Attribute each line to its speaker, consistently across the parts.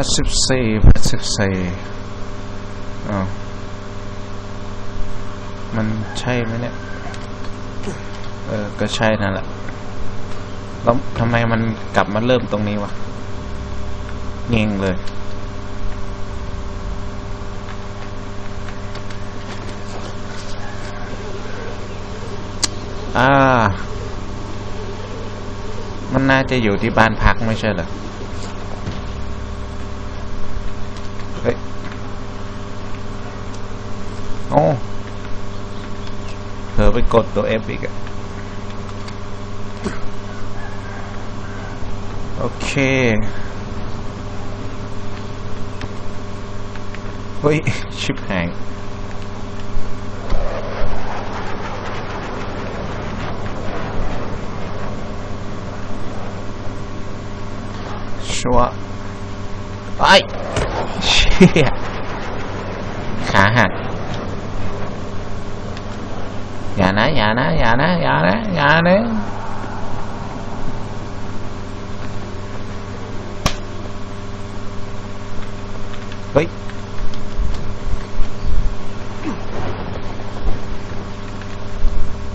Speaker 1: พัดสิบสี่พัดสิบสี่อ้าวมันใช่ไหมเนี่ย เออ ก็ใช่นั่นแหละ แล้วทำไมมันกลับมาเริ่มตรงนี้วะเงงเลย อ่า มันน่าจะอยู่ที่บ้านพักไม่ใช่เหรอ เฮ้ยโอ้เธอไปกดตัวเอีกอะโอเคเฮ้ย ชิบหาย ชัวร์ ไปเชี่ยขาหักอย่านะ อย่านะ อย่านะ อย่านะ อย่านะเฮ้ย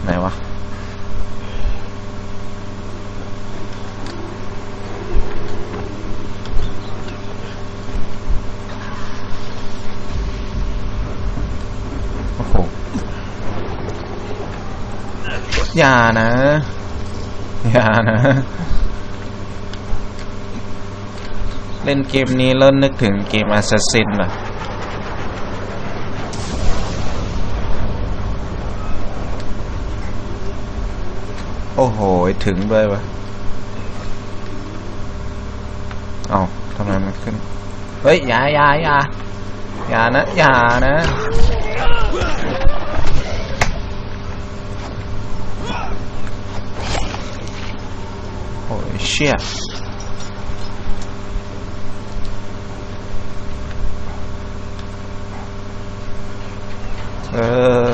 Speaker 1: ไหนวะ โอ้โห อย่านะ อย่านะ เล่นเกมนี้เริ่มนึกถึงเกม Assassin ว่ะโอ้โห ถึงด้วยวะเอาทำไมมันขึ้น เฮ้ย อย่าอย่าอย่าอย่านะ อย่านะ โอ้ยเชี่ยเออ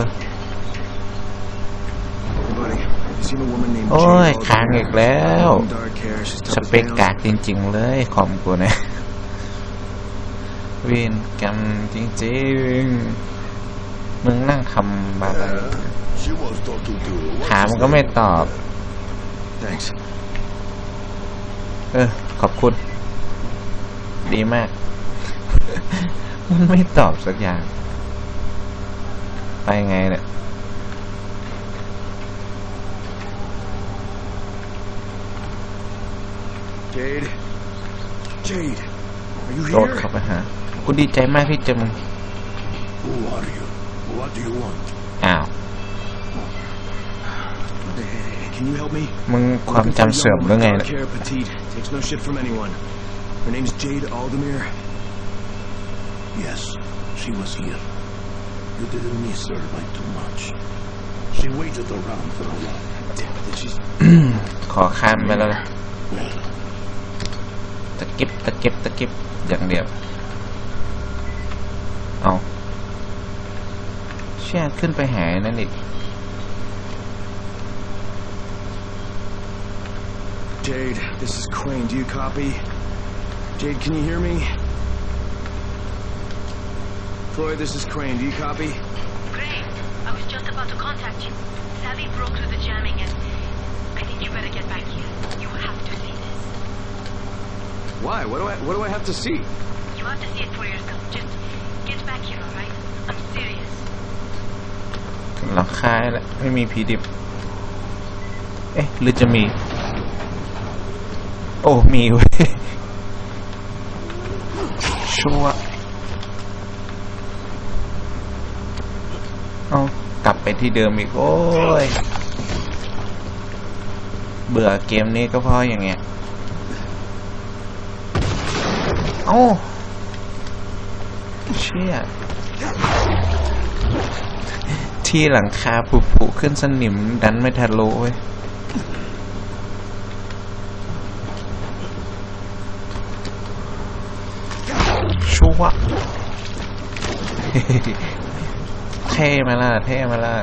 Speaker 2: Buddy, you seen a woman named
Speaker 1: โอ้ย
Speaker 2: Jane
Speaker 1: ค้างอีกแล้ว
Speaker 2: Aldemir? Dark hair, she's
Speaker 1: ส
Speaker 2: tough
Speaker 1: เป
Speaker 2: as
Speaker 1: ก
Speaker 2: nails.
Speaker 1: กากจริง ๆ เลยคอมกูเนี่ยเวีนกรรมจริง ๆ มึงนั่งทำอะไร
Speaker 3: She was talking to you.
Speaker 1: ถามก็ไม่ตอบ
Speaker 2: Thanks.
Speaker 1: เออ ขอบคุณ ดีมาก มันไม่ตอบสักอย่าง ไปไงเนี่ย
Speaker 2: Jade. Jade, are you
Speaker 1: โดด
Speaker 2: here?
Speaker 1: เข้าไปหากูดีใจมากที่เจอมึง
Speaker 3: Who are you? What do you want?
Speaker 1: อ้าว
Speaker 2: Hey, hey, hey, Can you help me?
Speaker 1: มึงความจำเสื่อมหรือไง
Speaker 2: Dark
Speaker 1: เนี่ย
Speaker 2: hair, petite, takes no shit from anyone. Her name's Jade Aldemir.
Speaker 3: Yes, she was here. You didn't miss her by too much. She waited around for a while.
Speaker 2: Damn it, she's
Speaker 1: ขอข้ามไปแล้วนะ
Speaker 3: Well,
Speaker 1: ตะกิบตะกิบตะกิบอย่างเดียว เอาเชี่ยขึ้นไปหายนั่นอีก
Speaker 2: Jade. This is Crane. Do you copy? Jade, can you hear me? Floyd, this is Crane. Do you copy?
Speaker 4: Great. I was just about to contact you. Savvy broke through the jamming and I think you better get back here. You have to see this.
Speaker 2: Why? What do I? What do I have to see?
Speaker 4: You have to see it for yourself. Just get back here, alright? I'm serious.
Speaker 1: หลังคาแหละไม่มีผีดิบ เอ๊ะ หรือจะมี โอ้มีเว้ยชัวร์เอากลับไปที่เดิมอีก โอ้ย เบื่อเกมนี้ก็เพราะอย่างเงี้ยเอ้าเชี่ยที่หลังคาผุผุขึ้นสนิมดันไม่ทะลุเว้ย ชัวร์เท่มาล่ะ เท่มาล่ะ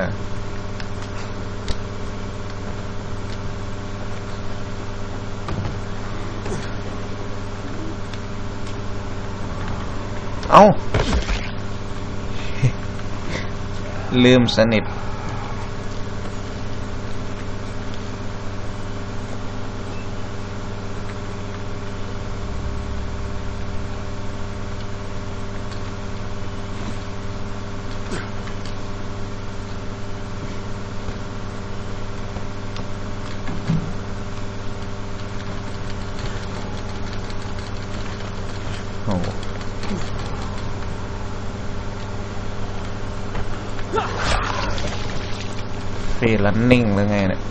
Speaker 1: เอาลืมสนิท โอ้โหฟรีลันนิ่งหรือไงเนี่ย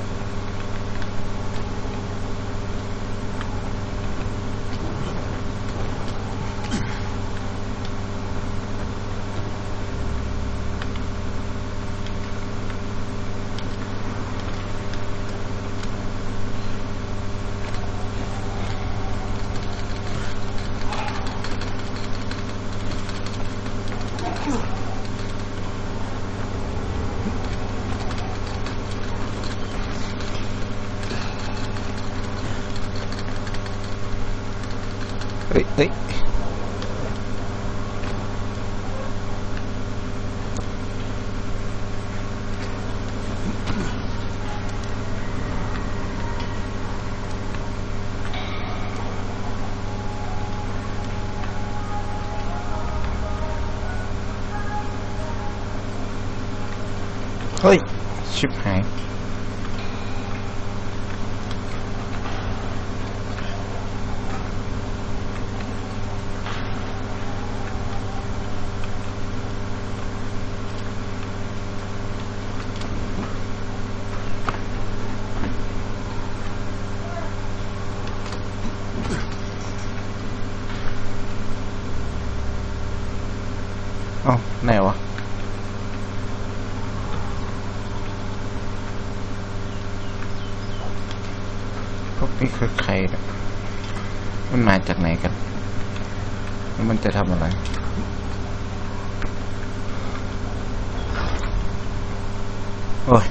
Speaker 1: Đấy. hey ship hại อ้าไหนวะ พวกนี้คือใครเนี่ยมันมาจากไหนกันแล้วมันจะทำอะไรโอ้ย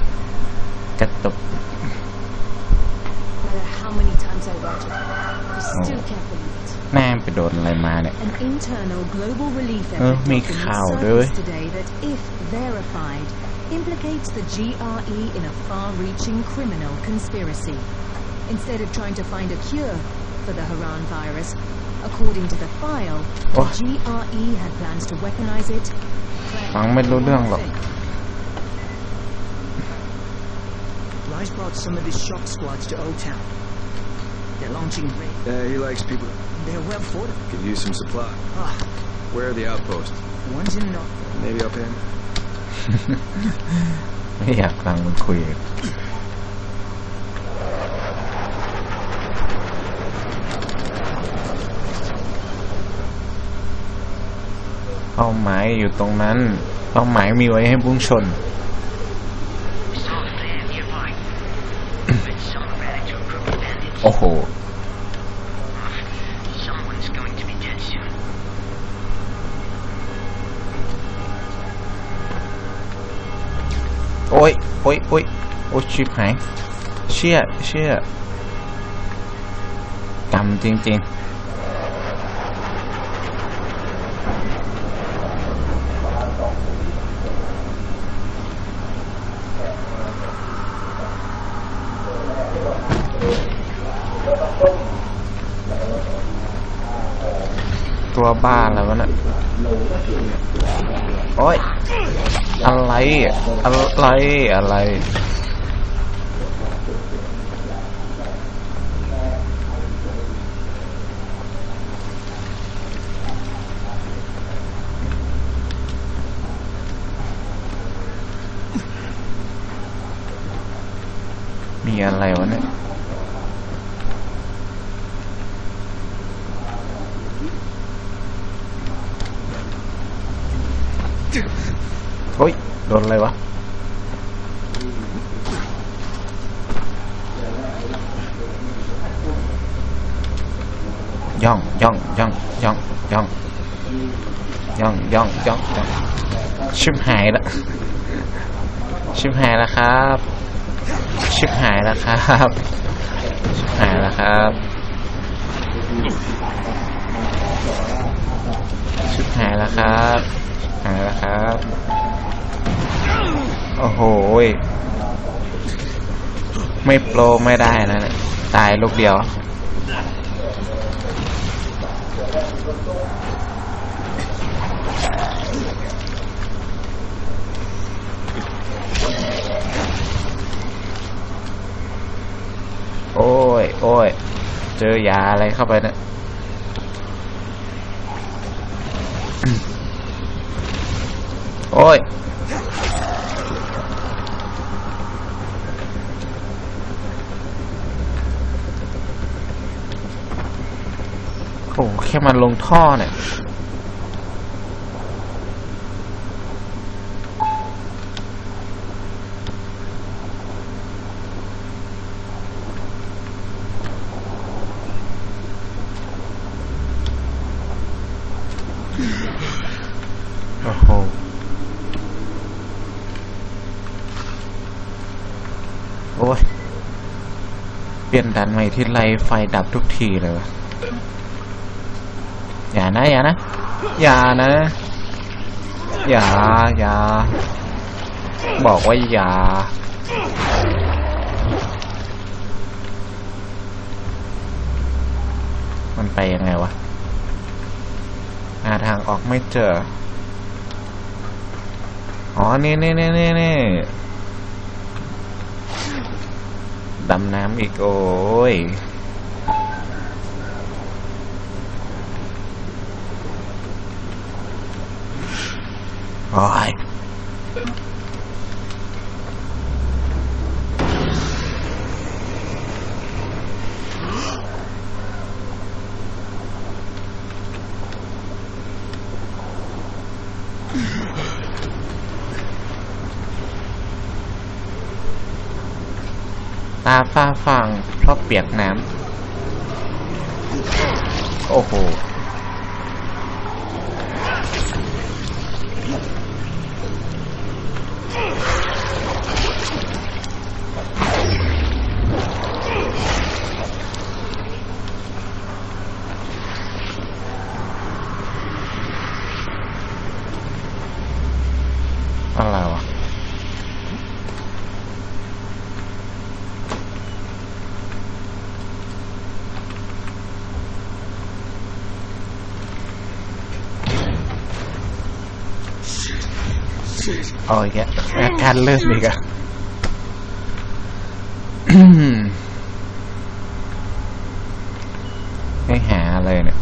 Speaker 1: เนี่ย
Speaker 5: An internal global relief
Speaker 1: Ờ,
Speaker 5: effort
Speaker 1: mi
Speaker 5: document
Speaker 1: khảo đấy.
Speaker 5: surfaced today that, if verified, implicates the GRE in a far-reaching criminal conspiracy. Instead of trying to find a cure for the Haran virus, according to the file, the
Speaker 1: Oh.
Speaker 5: GRE had plans to weaponize it.
Speaker 1: ฟังไม่รู้เรื่องหรอก
Speaker 6: Rice brought some of his shock squads to Old Town. They're launching raids.
Speaker 2: Yeah, he likes people.
Speaker 6: They're well fortified.
Speaker 2: Could use some supply.
Speaker 6: Ah,
Speaker 2: Where are the outposts?
Speaker 6: one's in North.
Speaker 2: Maybe up in.
Speaker 1: ไม่อยากฟังมันคุยเลยเป้าหมายอยู่ตรงนั้น เป้าหมายมีไว้ให้พุ่งชน
Speaker 7: Saw a flare nearby. but some ran into a group of bandits.
Speaker 1: โอ้โห โอ้ยโอ้ยโอ้ยโอ้ยชิบหายเชี่ยเชี่ยกรรมจริง ๆ ตัวบ้านแล้ววะน่ะโอ้ยอะไร อะไร อะไร มีอะไรวะเนี่ย โอ้ย โดนอะไรวะ ย่องย่องย่องย่องย่องย่องย่องย่องย่องชิบหายแล้วชิบหายแล้วครับ ชิบหายแล้วครับ ชิบหายแล้วครับ ชิบหายแล้วแล้วครับหายแล้วครับ โอ้โหไม่โปรไม่ได้นะเนี่ยตายลูกเดียว โอ้ย โอ้ย เจอยาอะไรเข้าไปเนะี่ยโอ้ย โอ้โห แค่มันลงท่อเนี่ยโอ้โหโอ้ย เปลี่ยนดันใหม่ที่ไรไฟดับทุกทีเลยวะ อย่านะอย่านะอย่านะ อย่าอย่าบอกว่าอย่ามันไปยังไงวะหาทางออกไม่เจอ อ๋อ นี่นี่นี่นี่นี่ดำน้ำอีกโอ้ย โอ้ย ตาฟ้าฟางเพราะเปียกน้ำ โอ้โห โอ้ยแกอาการเริ่มอีกอะให้หาอะไรเนี่ย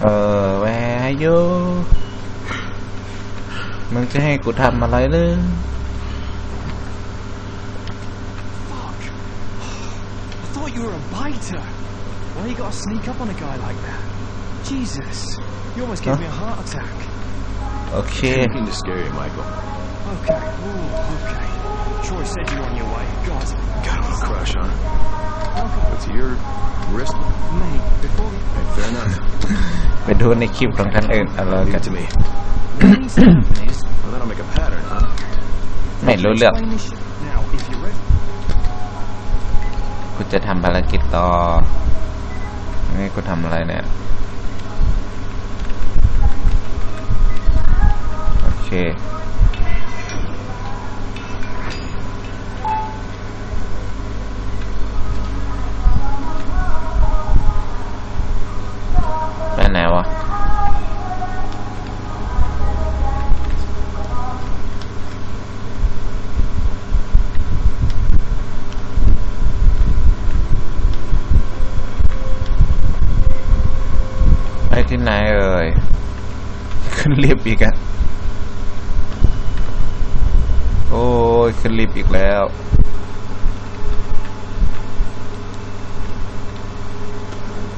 Speaker 1: เออแวร์โยมึงจะให้กูทำอะไรเลย
Speaker 2: Fuck. I thought you were a biter. Why you gotta sneak up on a guy like that? Jesus. You almost gave
Speaker 1: Huh?
Speaker 2: me a heart attack.
Speaker 1: โอเค
Speaker 2: Didn't mean to scare you, Michael. Okay. Ooh, okay. Troy said you were on your way. God. Got a little crush, huh? What's your wrist? Mate, before we... Hey, fair enough.
Speaker 1: ไปดูในคลิปของท่านอื่นเอาแล้ว
Speaker 2: Leave
Speaker 1: กัน
Speaker 2: it to me. well, that'll make a pattern, huh?
Speaker 1: ไม่รู้เรื่อง
Speaker 2: Explain this shit. Now, if you're ready...
Speaker 1: กูจะทำภารกิจต่อ นี่กูทำอะไรเนี่ย เค ไปไหนวะ ไปที่ไหนเอ่ย ขึ้นลิฟต์อีกอะโอ้ย ขึ้นลิฟต์ อีกแล้ว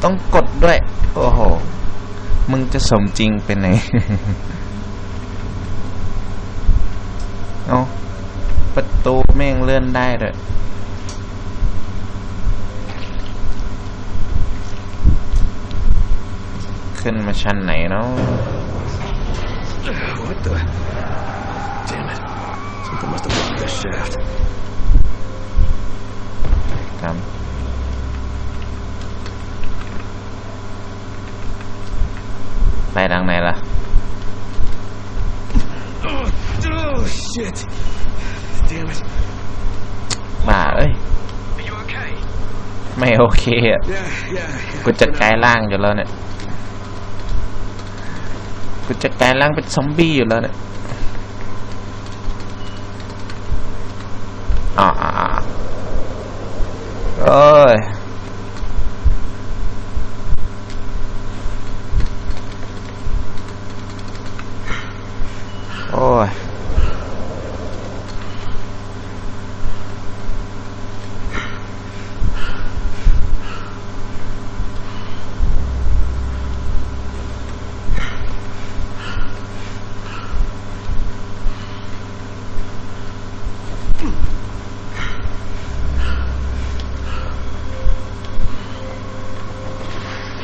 Speaker 1: ต้องกดด้วย โอ้โห มึงจะสมจริงเป็นไหน เอาประตูแม่งเลื่อนได้ด้วยขึ้นมาชั้นไหนเนาะ
Speaker 2: What the? Damn it. Something must have blocked this shaft.
Speaker 1: ครับไปทางไหนล่ะ
Speaker 2: Oh, oh shit! Damn it.
Speaker 1: บ้าเอ้ย
Speaker 2: Are you okay?
Speaker 1: ไม่โอเคอะ
Speaker 2: Yeah, yeah. yeah.
Speaker 1: กูจะกลายร่างอยู่แล้วเนี่ยกูจะกลายร่างเป็นซอมบี้อยู่แล้วเนี่ย Oh.